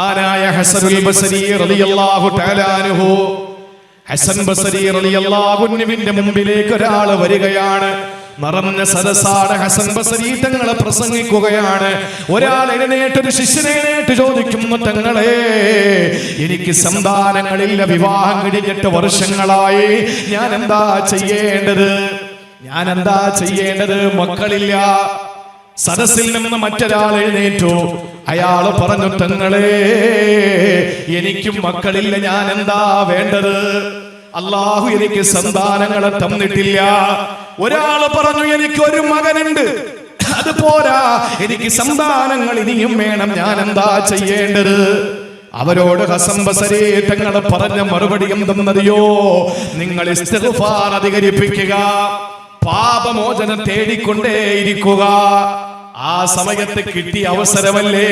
ആനായ ഹസനുൽ ബസരി റളിയല്ലാഹു തആല അൻഹു. ഹസൻ ബസരി റളിയല്ലാഹു അൻഹുവിന്റെ മുമ്പിലേക്ക് ഒരാൾ വരികയാണ്. നിറഞ്ഞ സദസ്സാണ് ഹസൻ ബസരി. തങ്ങളെ പ്രസംഗിക്കുകയാണ്. ഒരാൾ എഴുന്നേറ്റ് ഒരു ശിഷ്യനെ എഴുന്നേറ്റ് ചോദിക്കുന്നു തങ്ങളെ എനിക്ക് സന്താനങ്ങളില്ല വിവാഹം കഴിഞ്ഞിട്ട് വർഷങ്ങളായി. ഞാൻ എന്താ ചെയ്യേണ്ടത്? ഞാൻ എന്താ ചെയ്യേണ്ടത്? മക്കളില്ല. സദസ്സിൽ നിന്ന് മറ്റൊരാൾ എഴുന്നേറ്റു. അയാൾ പറഞ്ഞു തങ്ങളെ എനിക്കും മക്കളില്ല ഞാൻ എന്താ വേണ്ടത്? അള്ളാഹു എനിക്ക് സന്താനങ്ങളെ തന്നിട്ടില്ല. ഒരാൾ പറഞ്ഞു എനിക്ക് ഒരു മകനുണ്ട്. അത് പോരാ. എനിക്ക് സന്താനങ്ങൾ ഇനിയും വേണം. ഞാൻ എന്താ ചെയ്യേണ്ടത്? അവരോട് ഹസം ബസരേ തങ്ങൾ പറഞ്ഞ മറുപടി എന്തെന്നറിയോ? നിങ്ങൾ അധികരിപ്പിക്കുക. പാപമോചനം തേടിക്കൊണ്ടേയിരിക്കുക. ആ സമയത്ത് കിട്ടിയ അവസരമല്ലേ?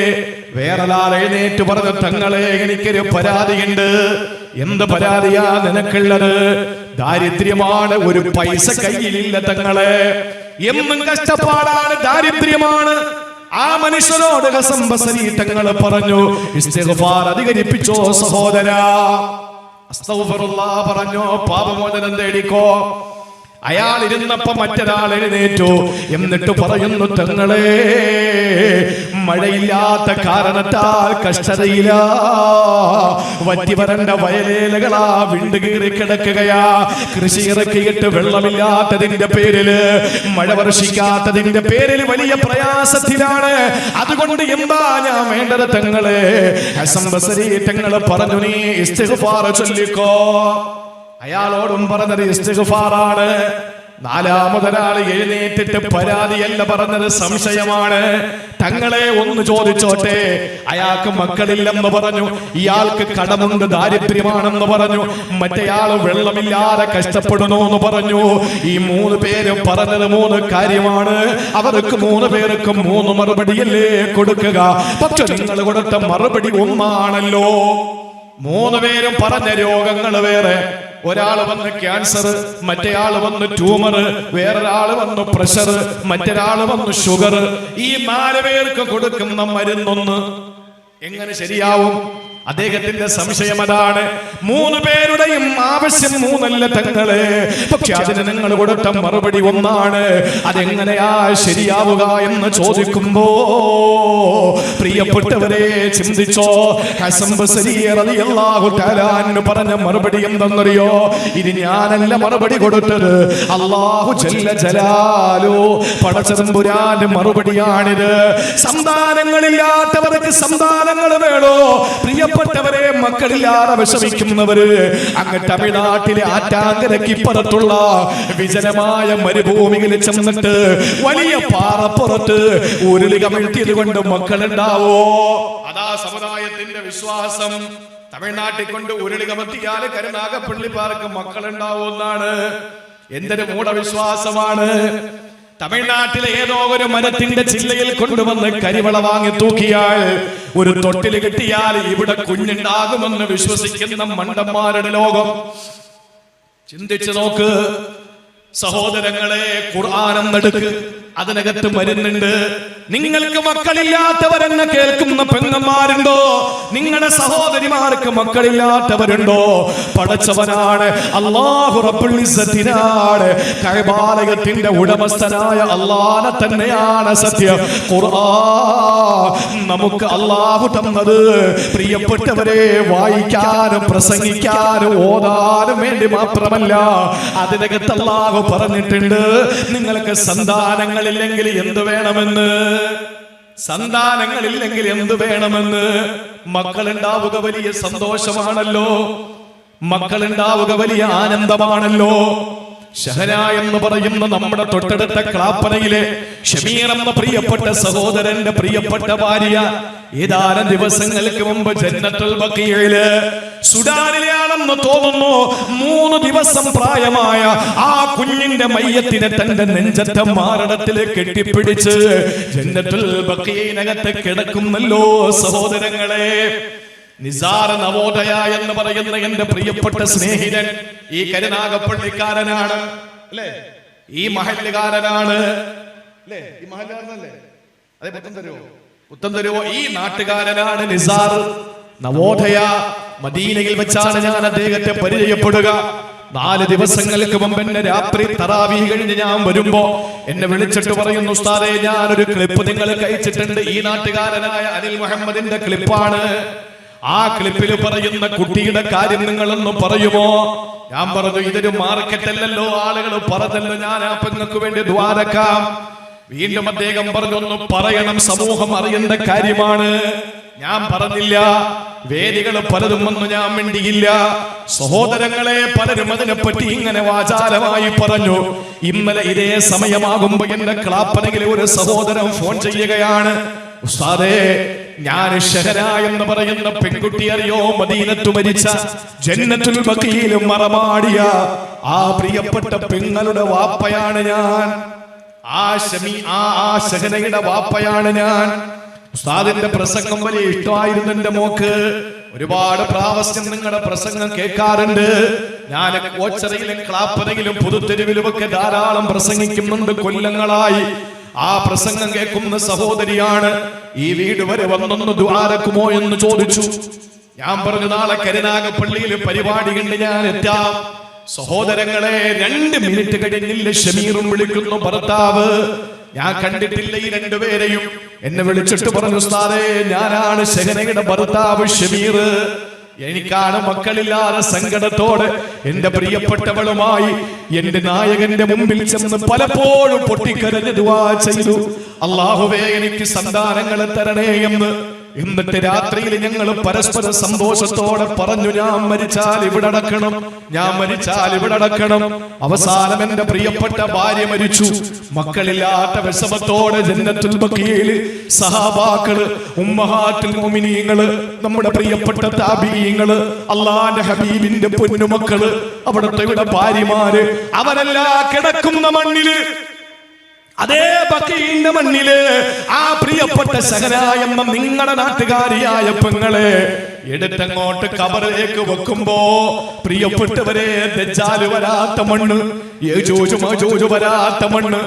വേറൊരാൾ എഴുന്നേറ്റ് പറഞ്ഞ തങ്ങളെ എനിക്കൊരു പരാതിയുണ്ട്. എന്ത് പരാതിയാ നിനക്കുള്ളത്? ദാരിദ്ര്യമാണ് ഒരു പൈസ കയ്യിലില്ല തങ്ങളെ. എന്നും കഷ്ടപ്പാടാണ് ദാരിദ്ര്യമാണ്. ആ മനുഷ്യനോട് ഹസംബസരി തങ്ങൾ പറഞ്ഞു അധികരിപ്പിച്ചോ സഹോദര. പറഞ്ഞു പാപമോചനം തേടിക്കോ. അയാൾ ഇരുന്നപ്പോ മറ്റൊരാൾ എഴുന്നേറ്റു. എന്നിട്ട് പറയുന്നു തങ്ങളെ മഴയില്ലാത്ത കാരണത്താൽ കഷ്ടതയില. വറ്റി വരണ്ട വയലേലകളാ വിണ്ടു കീറി കിടക്കുകയാ. കൃഷി ഇറക്കിയിട്ട് വെള്ളമില്ലാത്തതിന്റെ പേരിൽ മഴ വർഷിക്കാത്തതിന്റെ പേരിൽ വലിയ പ്രയാസത്തിലാണ്. അതുകൊണ്ട് എന്താ ഞാൻ വേണ്ടത് തങ്ങളെ? തങ്ങളെ പറഞ്ഞു നീ ചൊല്ലിക്കോ. അയാളോടും പറഞ്ഞത് ഇസ്തിഗ്ഫാറാണ്. നാലാമതൊരാൾ എഴുന്നേറ്റിട്ട് പരാതിയല്ല പറഞ്ഞത് സംശയമാണ്. തങ്ങളെ ഒന്ന് ചോദിച്ചോട്ടെ. അയാൾക്ക് മക്കളില്ലെന്ന് പറഞ്ഞു. ഇയാൾക്ക് കടമുണ്ട് ദാരിദ്ര്യമാണെന്ന് പറഞ്ഞു. മറ്റേയാൾ വെള്ളമില്ലാതെ കഷ്ടപ്പെടുന്നു എന്ന് പറഞ്ഞു. ഈ മൂന്ന് പേര് പറഞ്ഞത് മൂന്ന് കാര്യമാണ്. അവർക്ക് മൂന്ന് പേർക്കും മൂന്ന് മറുപടിയല്ലേ കൊടുക്കുക. പക്ഷെ നിങ്ങൾ കൊടുത്ത മറുപടി ഒന്നാണല്ലോ. മൂന്ന് പേരും പറഞ്ഞ രോഗങ്ങൾ വേറെ. ഒരാൾ വന്ന് ക്യാൻസർ മറ്റേയാൾ വന്ന് ട്യൂമർ വേറൊരാൾ വന്ന് പ്രഷർ മറ്റൊരാൾ വന്ന് ഷുഗർ ഈ നാല് പേർക്ക് കൊടുക്കുന്ന മരുന്നൊന്ന് എങ്ങനെ ശരിയാവും? അദ്ദേഹത്തിന്റെ സംശയം അതാണ്. മൂന്ന് പേരുടെയും ആവശ്യം മൂന്നല്ല തങ്ങളെ. പക്ഷെ അതിന് നിങ്ങൾ കൊടുത്ത മറുപടി ഒന്നാണ്. അതെങ്ങനെയാ ശരിയാവുക എന്ന് ചോദിക്കുമ്പോ പ്രിയപ്പെട്ടവരെ ചിന്തിച്ചോ? പറഞ്ഞ മറുപടി എന്തെന്നറിയോ? ഇത് ഞാനല്ല മറുപടി കൊടുത്തത്. അള്ളാഹു ജല്ല പടച്ചതമ്പുരാന്റെ മറുപടിയാണിത്. സന്താനങ്ങളില്ലാത്തവർക്ക് സന്താനങ്ങൾ വേണോ? പ്രിയപ്പെട്ടവരെ മക്കളില്ലാതെ വിഷമിക്കുന്നവര് അങ്ങ് തമിഴ്നാട്ടിലെ ആറ്റാങ്കരക്കിപ്പുറത്തുള്ള വിജനമായ മരുഭൂമിയിൽ ചെന്നിട്ട് വലിയ പാറപ്പുറത്ത് ഉരുളി കമിഴ്ത്തിയത് കൊണ്ട് മക്കളുണ്ടാവോ. അതാ സമുദായത്തിന്റെ വിശ്വാസം. തമിഴ്നാട്ടിൽ കൊണ്ട് ഉരുളി കമത്തിയാൽ കരുനാഗപ്പള്ളി പാർക്ക് മക്കളുണ്ടാവുമെന്നാണ്. എന്തൊരു മൂഢവിശ്വാസമാണ്. തമിഴ്നാട്ടിലെ ഏതോ ഒരു മരത്തിന്റെ ചില്ലയിൽ കൊണ്ടുവന്ന് കരിവള വാങ്ങി തൂക്കിയാൽ ഒരു തൊട്ടിൽ കിട്ടിയാൽ ഇവിടെ കുഞ്ഞുണ്ടാകുമെന്ന് വിശ്വസിക്കുന്ന മണ്ടന്മാരുടെ ലോകം. ചിന്തിച്ചു നോക്ക്. സഹോദരങ്ങളെ ഖുർആാനെന്നെടുക്ക് അതിനകത്ത് മരുന്നുണ്ട്. നിങ്ങൾക്ക് മക്കളില്ലാത്തവരെന്ന് കേൾക്കുന്ന പെങ്ങന്മാരുണ്ടോ? നിങ്ങളുടെ സഹോദരിമാർക്ക് മക്കളില്ലാത്തവരുണ്ടോ? പടച്ചവനാണ് അള്ളാഹുറപ്പുള്ളിസത്തിനാണ് കൈബാലയത്തിന്റെ ഉടമസ്ഥനായ അള്ളാനെ തന്നെയാണ് സത്യം. ഖുർആൻ നമുക്ക് അള്ളാഹു തന്നത് പ്രിയപ്പെട്ടവരെ വായിക്കാനും പ്രസംഗിക്കാനും ഓതാനും വേണ്ടി മാത്രമല്ല. അതിനകത്ത് അള്ളാഹു പറഞ്ഞിട്ടുണ്ട് നിങ്ങൾക്ക് സന്താനങ്ങളില്ലെങ്കിൽ എന്ത് വേണമെന്ന്? സന്താനങ്ങളില്ലെങ്കിൽ എന്ത് വേണമെന്ന്? മക്കളുണ്ടാവുക വലിയ സന്തോഷമാണല്ലോ. മക്കളുണ്ടാവുക വലിയ ആനന്ദമാണല്ലോ. ഷഹന എന്ന് പറയുന്ന നമ്മുടെ തൊട്ടടുത്ത ക്ലാപ്പനയിലെ ഷമീർ എന്ന പ്രിയപ്പെട്ട സഹോദരന്റെ പ്രിയപ്പെട്ട ഭാര്യ ഏതാനും ദിവസങ്ങൾക്ക് മുമ്പ് ജന്നത്തുൽ ബക്കിയയിൽ സുഡാനിലാണെന്ന് തോന്നുന്നു. മൂന്ന് ദിവസം പ്രായമായ ആ കുഞ്ഞിന്റെ മയ്യത്തിനെ തന്റെ നെഞ്ചത്തെ മാരടത്തിൽ കെട്ടിപ്പിടിച്ച് ജന്നത്തുൽ ബക്കിയനകത്ത് കിടക്കുന്നല്ലോ സഹോദരങ്ങളെ. നിസാർ നവോദയ എന്ന് പറയുന്ന എന്റെ പ്രിയപ്പെട്ട സ്നേഹിതൻ ഈ കരുനാഗപ്പള്ളിക്കാരനാണ് അല്ലേ? ഈ മഹല്ലുകാരനാണ് അല്ലേ? ഈ മഹല്ലുകാരനല്ലേ? അതെ പുത്തം തരുവോ? പുത്തം തരുവോ? ഈ നാട്ടുകാരനാണ് നിസാർ നവോദയ. മദീനയിൽ വെച്ചാണ് ഞാൻ അദ്ദേഹത്തെ പരിചയപ്പെടുക. നാല് ദിവസങ്ങൾക്ക് മുമ്പ് എന്നെ രാത്രി തറാവി കഴിഞ്ഞ് ഞാൻ വരുമ്പോ എന്നെ വിളിച്ചിട്ട് പറയുന്നു ഞാൻ ഒരു ക്ലിപ്പ് നിങ്ങൾ കഴിച്ചിട്ടുണ്ട് ഈ നാട്ടുകാരനായ അനിൽ മുഹമ്മദിന്റെ ക്ലിപ്പാണ്. ആ ക്ലിപ്പിൽ പറയുന്ന കുട്ടിയുടെ കാര്യം നിങ്ങളൊന്ന് പറയുമോ? ഞാൻ പറഞ്ഞു ഇതൊരു മാർക്കറ്റ് അല്ലല്ലോ ആളുകൾ പറഞ്ഞല്ലോ ഞാൻ ആ പെങ്ങൾക്ക് വേണ്ടി ദ്വാരക്കാം. വീണ്ടും അദ്ദേഹം പറഞ്ഞൊന്ന് പറയണം സമൂഹം അറിയേണ്ട കാര്യമാണ്. ഞാൻ പറഞ്ഞില്ല വേദികൾ പലതും ഒന്നും ഞാൻ വേണ്ടിയില്ല സഹോദരങ്ങളെ പലരും അതിനെപ്പറ്റി ഇങ്ങനെ വാചാലമായി പറഞ്ഞു. ഇന്നലെ ഇതേ സമയമാകുമ്പോ എന്റെ ക്ലാപ്പനയിലെ ഒരു സഹോദരൻ ഫോൺ ചെയ്യുകയാണ്. ഉസ്താദേ ഞാൻ എന്ന് പറയുന്ന പെൺകുട്ടി അറിയോ? മദീനത്തു മരിച്ച ജന്നത്തുൽ ബക്കിയിലും മറമാടിയ ആ പ്രിയപ്പെട്ട പെങ്ങളുടെ വാപ്പയാണ് ഞാൻ. ആ ഷമി ആ ആ ഷഹനയുടെ വാപ്പയാണ് ഞാൻ. ഉസ്താദിന്റെ പ്രസംഗം വലിയ ഇഷ്ടമായിരുന്നു എന്റെ മോക്ക്. ഒരുപാട് പ്രാവശ്യം നിങ്ങളുടെ പ്രസംഗം കേൾക്കാറുണ്ട്. ഞാൻ ഓച്ചറയിലും ക്ലാപ്പറയിലും പുതുത്തെരുവിലും ഒക്കെ ധാരാളം പ്രസംഗിക്കുന്നുണ്ട് കൊല്ലങ്ങളായി. ആ പ്രസംഗം കേൾക്കുന്ന സഹോദരിയാണ് ഈ വീട് വരെ വന്നൊന്ന് ദ്വാരക്കുമോ? എന്ന് ചോദിച്ചു. ഞാൻ പറഞ്ഞു നാളെ കരുനാഗപ്പള്ളിയിൽ പരിപാടി കണ്ട് ഞാൻ എത്താം. സഹോദരങ്ങളെ രണ്ട് മിനിറ്റ് കഴിഞ്ഞില്ല ഷമീറും വിളിക്കുന്നു ഭർത്താവ്. ഞാൻ കണ്ടിട്ടില്ല ഈ രണ്ടുപേരെയും എന്നെ വിളിച്ചിട്ട് പറഞ്ഞു ഉസ്താദേ ഞാനാണ് ഷെഹനയുടെ ഭർത്താവ് ഷമീർ എനിക്കാണ് മക്കളില്ലാതെ സങ്കടത്തോട് എന്റെ പ്രിയപ്പെട്ടവളുമായി എന്റെ നായകന്റെ മുമ്പിൽ ചെന്ന് പലപ്പോഴും പൊട്ടിക്കരഞ്ഞ് ദുവാ ചെയ്തു. അള്ളാഹുവേ എനിക്ക് സന്താനങ്ങളെ തരണേ എന്ന് എന്നിട്ട് രാത്രിയിൽ ഞങ്ങൾ പരസ്പര സന്തോഷത്തോടെ പറഞ്ഞു ഞാൻ മരിച്ചാൽ ഇവിടെ അടക്കണം ഞാൻ മരിച്ചാൽ ഇവിടെ അടക്കണം. അവസാനം എന്റെ പ്രിയപ്പെട്ട ഭാര്യ മരിച്ചു. മക്കളില്ലാത്ത വിഷമത്തോടെ ജന്നത്തുൽ ബക്കിയിൽ സഹാബാക്കൾ ഉമ്മഹാട്ടിൽ മോമിനിയങ്ങൾ നമ്മുടെ പ്രിയപ്പെട്ട താബിഈങ്ങൾ അള്ളാന്റെ ഹബീബിന്റെ പൊന്നുമക്കൾ അവിടുത്തെ ഇവിടെ ഭാര്യമാര് അവരെല്ലാം കിടക്കുന്ന മണ്ണിൽ അതേ ബക്കീന്റെ മണ്ണിൽ ആ പ്രിയപ്പെട്ട ശകരായെന്ന നിങ്ങളുടെ നാട്ടുകാരിയായ പെങ്ങളെ എടുത്തങ്ങോട്ട് കബറിലേക്ക് വെക്കുമ്പോ പ്രിയപ്പെട്ടവരെ ദജ്ജാൽ വരാത്ത മണ്ണ് വരാത്ത മണ്ണ്.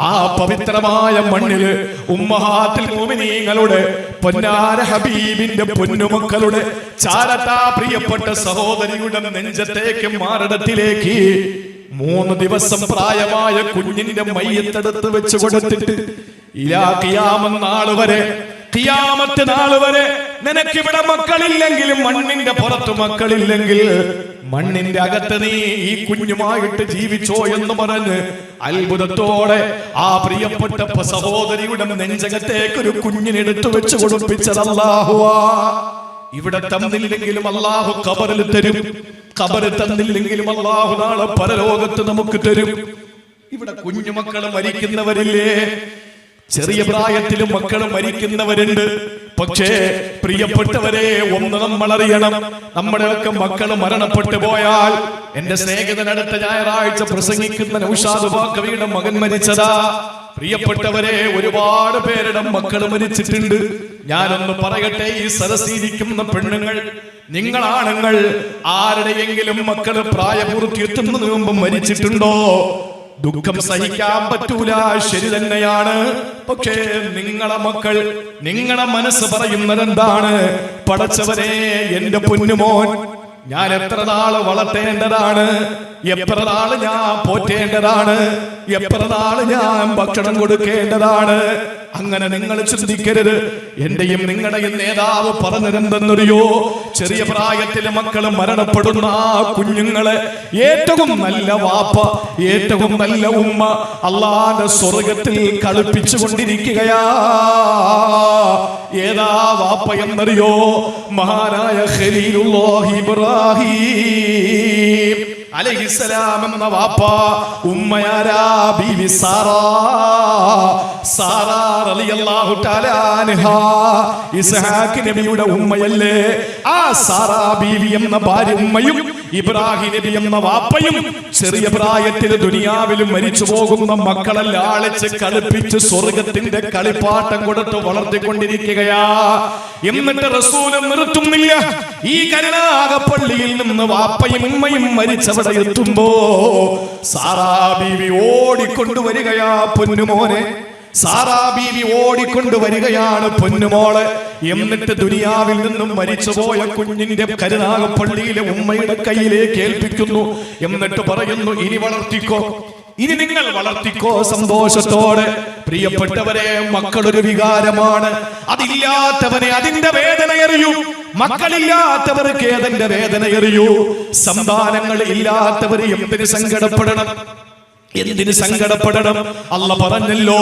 ആ പവിത്രമായ മണ്ണിൽ ഉമ്മഹാത്തിൽ മോമിനീങ്ങളുടെ പൊന്നാര ഹബീബിന്റെ പൊന്നുമക്കളുടെ ചാരത്താ പ്രിയപ്പെട്ട സഹോദരിയുടെ നെഞ്ചത്തേക്ക് മാറിടത്തിലേക്ക് മൂന്ന് ദിവസം പ്രായമായ കുഞ്ഞിന്റെ മയ്യത്തെടുത്ത് വെച്ച് കൊടുത്തിട്ട് ഇലാ കിയാമം നാൾ വരെ കിയാമത്ത് നാൾ വരെ നിനക്കിവിടെ മക്കളില്ലെങ്കിലും മണ്ണിന്റെ പുറത്ത് മക്കളില്ലെങ്കിൽ മണ്ണിന്റെ അകത്ത് നീ ഈ കുഞ്ഞുമായിട്ട് ജീവിച്ചോ എന്ന് പറഞ്ഞ് അത്ഭുതത്തോടെ ആ പ്രിയപ്പെട്ട സഹോദരിയുടെ നെഞ്ചകത്തേക്ക് ഒരു കുഞ്ഞിനെടുത്തു വെച്ച് കൊടുപ്പിച്ചത് അല്ലാഹുവാ. ഇവിടെ തന്നില്ലെങ്കിലും അള്ളാഹു കബറിൽ തരും. കബറ് തന്നില്ലെങ്കിലും അള്ളാഹു നാളെ പരലോകത്ത് നമുക്ക് തരും. ഇവിടെ കുഞ്ഞുമക്കൾ മരിക്കുന്നവരില്ലേ? ചെറിയ പ്രായത്തിലും മക്കൾ മരിക്കുന്നവരുണ്ട്. പക്ഷേ പ്രിയപ്പെട്ടവരെ ഒന്ന് നമ്മൾ അറിയണം നമ്മുടെയൊക്കെ മക്കൾ മരണപ്പെട്ടു പോയാൽ എന്റെ സ്നേഹിതൻ അടുത്ത ഞായറാഴ്ച പ്രസംഗിക്കുന്ന നൗഷാദ് ബാക്കവിയുടെ മകൻ മരിച്ചതാ. പ്രിയപ്പെട്ടവരെ ഒരുപാട് പേരുടെ മക്കൾ മരിച്ചിട്ടുണ്ട്. ഞാനൊന്ന് പറയട്ടെ ഈ സരസീരിക്കുന്ന പെണ്ണുങ്ങൾ നിങ്ങളാണുങ്ങൾ ആരുടെയെങ്കിലും മക്കൾ പ്രായപൂർത്തി എത്തുന്നതിന് മുമ്പ് മരിച്ചിട്ടുണ്ടോ? ദുഃഖം സഹിക്കാൻ പറ്റൂല ശരി തന്നെയാണ്. പക്ഷേ നിങ്ങളെ മക്കൾ നിങ്ങളെ മനസ്സ് പറയുന്നത് എന്താണ്? പടച്ചവനെ എന്റെ പൊന്നുമോൻ ഞാൻ എത്ര നാൾ വളർത്തേണ്ടതാണ്? എത്ര നാൾ ഞാൻ പോറ്റേണ്ടതാണ്. എത്ര നാൾ ഞാൻ ഭക്ഷണം കൊടുക്കേണ്ടതാണ്. അങ്ങനെ നിങ്ങൾ ചിന്തിക്കരുത്. എന്റെയും നിങ്ങളുടെയും നേതാവ് പറഞ്ഞിരുന്നെന്നറിയോ ചെറിയ പ്രായത്തിലെ മക്കൾ മരണപ്പെടുന്ന ആ കുഞ്ഞുങ്ങളെ ഏറ്റവും നല്ല വാപ്പ ഏറ്റവും നല്ല ഉമ്മ അള്ളാന്റെ സ്വർഗത്തിൽ കളിപ്പിച്ചു കൊണ്ടിരിക്കുകയാ ഏതാ വാപ്പ എന്നറിയോ? മഹാനായ ഖലീലുല്ലാഹി ഇബ്രാഹിം. എന്ന വാപ്പ ഉമ്മയാരാ ബീവി സാറാ? സാറാ റളിയല്ലാഹു തആല അൻഹാ. ഇസ്ഹാഖ് നബിയുടെ ഉമ്മയല്ലേ? ആ സാറാ ബീവി എന്ന ഭാര്യ ഉമ്മയും ഇബ്രാഹിം നബി എന്ന വാപ്പയും ചെറിയ പ്രായത്തിൽ ദുനിയാവിലും മരിച്ചു പോകുന്ന മക്കളെ ലാളിച്ച് കളിപ്പിച്ച് സ്വർഗത്തിന്റെ കളിപ്പാട്ടം കൊടുത്ത് വളർത്തിക്കൊണ്ടിരിക്കുകയാ. എന്നിട്ട് റസൂൽ നിർത്തുന്നില്ല. ഈ കരുണാകപ്പള്ളിയിൽ നിന്ന് വാപ്പയും ഉമ്മയും മരിച്ചവിടെ എത്തുമ്പോ സാറാ ബീവി ഓടിക്കൊണ്ടുവരികയാ പൊന്നുമോനെ. സാറാ ബീവി ഓടിക്കൊണ്ട് വരികയാണ് പൊന്നുമോൾ. എന്നിട്ട് ദുനിയാവിൽ നിന്നും മരിച്ചുപോയ കുഞ്ഞിന്റെ കരുനാഗപ്പള്ളിയിലെ ഉമ്മയുടെ കയ്യിലേക്ക് ഏൽപ്പിക്കുന്നു. എന്നിട്ട് പറയുന്നു ഇനി വളർത്തിക്കോ. ഇനി നിങ്ങൾ വളർത്തിക്കോ സന്തോഷത്തോടെ. പ്രിയപ്പെട്ടവരെ മക്കളൊരു വികാരമാണ്. അതില്ലാത്തവനെ അതിന്റെ വേദന എറിയൂ മക്കളില്ലാത്തവർക്ക് ഏതെന്റെ വേദന എറിയൂ സന്താനങ്ങൾ ഇല്ലാത്തവർ എന്തിന് സങ്കടപ്പെടണം? എന്തിന് സങ്കടപ്പെടണം? അല്ല പറഞ്ഞല്ലോ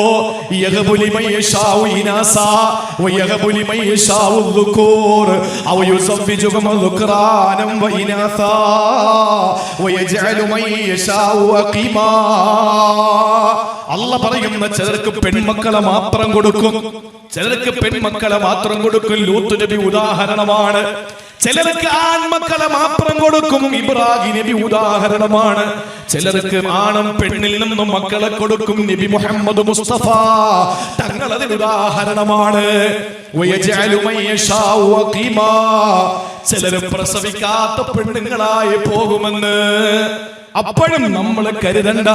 അല്ല പറയുന്ന ചിലർക്ക് പെൺമക്കളെ മാത്രം കൊടുക്കും. ചിലർക്ക് പെൺമക്കളെ മാത്രം കൊടുക്കും. ലൂത്ത് നബി ഉദാഹരണമാണ്. ചിലർക്ക് ആൺമക്കളെ മാത്രം കൊടുക്കും. ഇബ്രാഹിം നബി ഉദാഹരണമാണ്. ചിലർക്ക് ആണും പെണ്ണിൽ നിന്നും മക്കളെ കൊടുക്കും നബി മുഹമ്മദ് മുസ്തഫ. തങ്ങൾ അതിന് ഉദാഹരണമാണ്. ചിലര് പ്രസവിക്കാത്ത പെണ്ണുങ്ങളായി പോകുമെന്ന്. അപ്പോഴും നമ്മൾ കരുതണ്ട.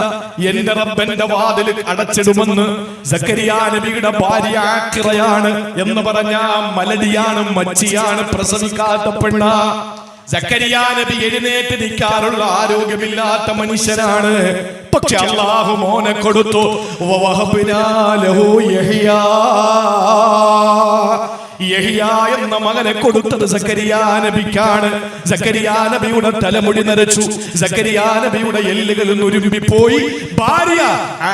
എന്റെ റബ്ബന്റെ വാതിൽ അടച്ചിടുമെന്ന്. സക്കരിയ നബിയുടെ ഭാര്യ ആക്രയാണ് എന്ന് പറഞ്ഞ മലടിയാണ് മച്ചിയാണ് പ്രസവിക്കാത്ത പെണ്ണ. സക്കരിയാ നബി എഴുന്നേറ്റ് നിൽക്കാറുള്ള ആരോഗ്യമില്ലാത്ത മനുഷ്യനാണ്. പക്ഷെ അള്ളാഹു മോനെ കൊടുത്തു. എന്ന മകനെ കൊടുത്തത് സക്കരിയാ നബിക്കാണ്. സക്കരിയാ നബിയുടെ തലമുടി നരച്ചു. സക്കരിയാ നബിയുടെ എല്ലുകളിൽ ഒരുമ്പി പോയി ഭാര്യ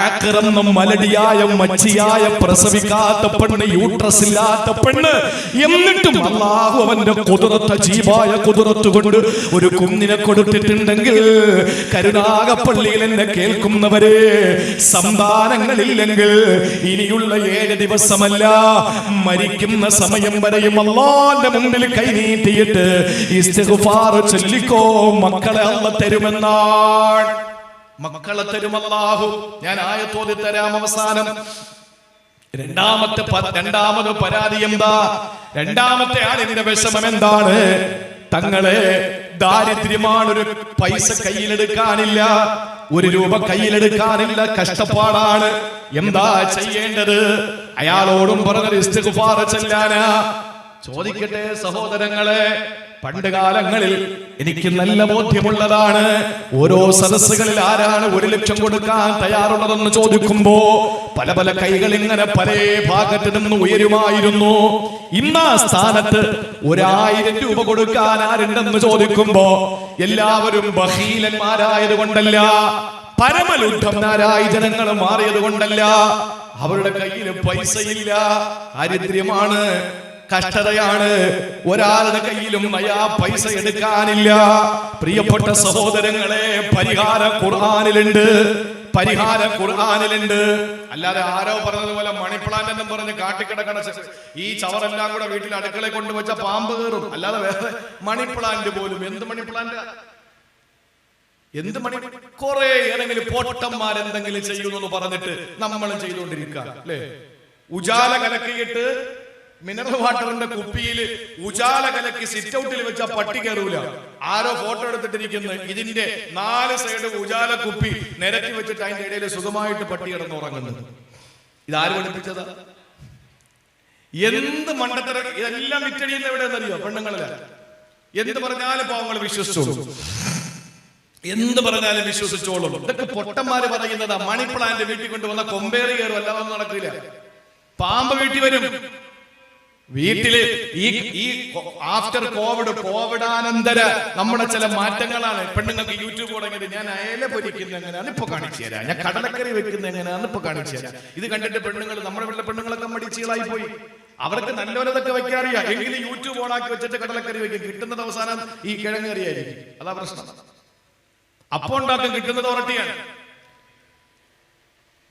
ആക്രന്ന മലടിയായ മച്ചിയായ പ്രസവിക്കാത്ത പെണ്ണ് യൂട്രസ് ഇല്ലാത്ത പെണ്ണ്. എന്നിട്ടും അള്ളാഹു അവന്റെ കുതിരത്ത ജീവായ കുതിരത്ത് കൊണ്ട് ഒരു കുഞ്ഞിനെ കൊടുത്തിട്ടുണ്ടെങ്കിൽ കരുണാകപ്പള്ളിയിൽ എന്നെ കേൾക്കുന്നവരെ സന്താനങ്ങളില്ലെങ്കിൽ ഇനിയുള്ള ഏഴ് ദിവസമല്ല മരിക്കുന്ന സമയം വരെയും അള്ളാന്റെ മുമ്പിൽ കൈനീട്ടിയിട്ട് ഇസ്തിഗ്ഫാർ ചൊല്ലിക്കോ മക്കളെ അല്ല തരുമെന്നാണ്. മക്കളെ തരുമല്ലാഹു. ഞാൻ ആയത്തോതി തരാം അവസാനം. രണ്ടാമത്തെ രണ്ടാമത് പരാതി എന്താ? രണ്ടാമത്തെ ആളിന്റെ വിഷമം എന്താണ്? തങ്ങളെ ദാരിദ്ര്യമാണ് ഒരു പൈസ കയ്യിലെടുക്കാനില്ല ഒരു രൂപ കയ്യിലെടുക്കാനില്ല കഷ്ടപ്പാടാണ്. എന്താ ചെയ്യേണ്ടത്? അയാളോടും പറഞ്ഞത് ഇസ്തിഗ്ഫാർ ചെല്ലാനാ. ചോദിക്കട്ടെ സഹോദരങ്ങളെ പണ്ട് കാലങ്ങളിൽ എനിക്ക് നല്ല ബോധ്യമുള്ളതാണ്. ഓരോ സദസ്സുകളിൽ ആരാണ് ഒരു ലക്ഷം കൊടുക്കാൻ തയ്യാറുള്ളതെന്ന് ചോദിക്കുമ്പോ പല പല കൈകൾ ഇങ്ങനെ പല ഭാഗത്ത് നിന്ന് ഉയരുമായിരുന്നു. ഇന്നാ സ്ഥാനത്ത് ഒരായിരം രൂപ കൊടുക്കാൻ ആരുണ്ടെന്ന് ചോദിക്കുമ്പോ എല്ലാവരും ബഹീലന്മാരായത് കൊണ്ടല്ല പരമലുദ്ധന്മാരായി ജനങ്ങൾ മാറിയത് കൊണ്ടല്ല. അവരുടെ കയ്യിൽ പൈസയില്ല ദാരിദ്ര്യമാണ്. കഷ്ടതയാണ്. ഒരാളുടെ കയ്യിലും അയാ പൈസ എടുക്കാനില്ല. പ്രിയപ്പെട്ട സഹോദരങ്ങളെ പരിഹാര ഖുർആാനിലുണ്ട്. പരിഹാര ഖുർആാനിലുണ്ട്. അല്ലാതെ ആരോ പറഞ്ഞതുപോലെ മണിപ്ലാന്റ് എന്നും പറഞ്ഞ് കാട്ടിക്കിടക്കണ ഈ ചവറെല്ലാം കൂടെ വീട്ടിൽ അടുക്കളയിൽ കൊണ്ടുവച്ച പാമ്പ് കയറും അല്ലാതെ വേറെ മണിപ്ലാന്റ് പോലും. എന്ത് മണിപ്ലാന്റ്? എന്ത് മണി കുറെ ഏതെങ്കിലും പോട്ടന്മാർ എന്തെങ്കിലും ചെയ്യുന്നു എന്ന് പറഞ്ഞിട്ട് നമ്മളും ചെയ്തുകൊണ്ടിരിക്കുക അല്ലേ? ഉജാല കലക്കിയിട്ട് മിനറൽ വാട്ടറിന്റെ കുപ്പിയിൽ ഉജാല കലക്കി സിറ്റ് ഔട്ടിൽ വെച്ച പട്ടി കയറൂല ആരോ ഫോട്ടോ എടുത്തിട്ടിരിക്കുന്നു. ഇതിന്റെ നാല് സൈഡ് ഉജാല കുപ്പി നിരത്തി വെച്ചിട്ട് അതിന്റെ ഇടയിൽ സുഖമായിട്ട് പട്ടി കിടന്നുറങ്ങുന്നത് ഇതാര് പഠിപ്പിച്ചതാ? എന്ത് മണ്ടത്തര ഇതെല്ലാം വിറ്റഴിയുന്ന എവിടെയെന്നറിയോ പെണ്ണുങ്ങളല്ല? എന്ത് പറഞ്ഞാലും പാവങ്ങൾ വിശ്വസിച്ചോളൂ. എന്ത് പറഞ്ഞാലും വിശ്വസിച്ചോളും. ഇതൊക്കെ പൊട്ടന്മാര് പറയുന്നതാ. മണി പ്ലാന്റ് വീട്ടിൽ കൊണ്ടുവന്ന കൊമ്പേറി കയറും. അല്ലാതെ നടക്കില്ല. പാമ്പ് വീട്ടിൽ വരും. വീട്ടിൽ ഈ ഈ ആഫ്റ്റർ കോവിഡ് കോവിഡാനന്തര നമ്മുടെ ചില മാറ്റങ്ങളാണ്. പെണ്ണുങ്ങൾക്ക് യൂട്യൂബ് തുടങ്ങിയത് ഞാൻ അയല പൊരിക്കുന്ന എങ്ങനെയാണ് ഇപ്പൊ കാണിച്ചു തരാം. ഞാൻ കടലക്കറി വെക്കുന്ന എങ്ങനെയാണ് ഇപ്പൊ കാണിച്ചു തരാം. ഇത് കണ്ടിട്ട് പെണ്ണുങ്ങൾ നമ്മുടെ വീട്ടിലെ പെണ്ണുങ്ങളൊക്കെ മടിച്ചുകളായി പോയി. അവർക്ക് നല്ലവരതൊക്കെ വെക്കാറിയാം എങ്കിലും യൂട്യൂബ് ഓണാക്കി വെച്ചിട്ട് കടലക്കറി വെക്കും. കിട്ടുന്നത് അവസാനം ഈ കിഴങ്ങറിയായിരിക്കും. അതാ പ്രശ്നം. അപ്പം ഉണ്ടാക്കും. കിട്ടുന്നത് ഉറട്ടിയാണ്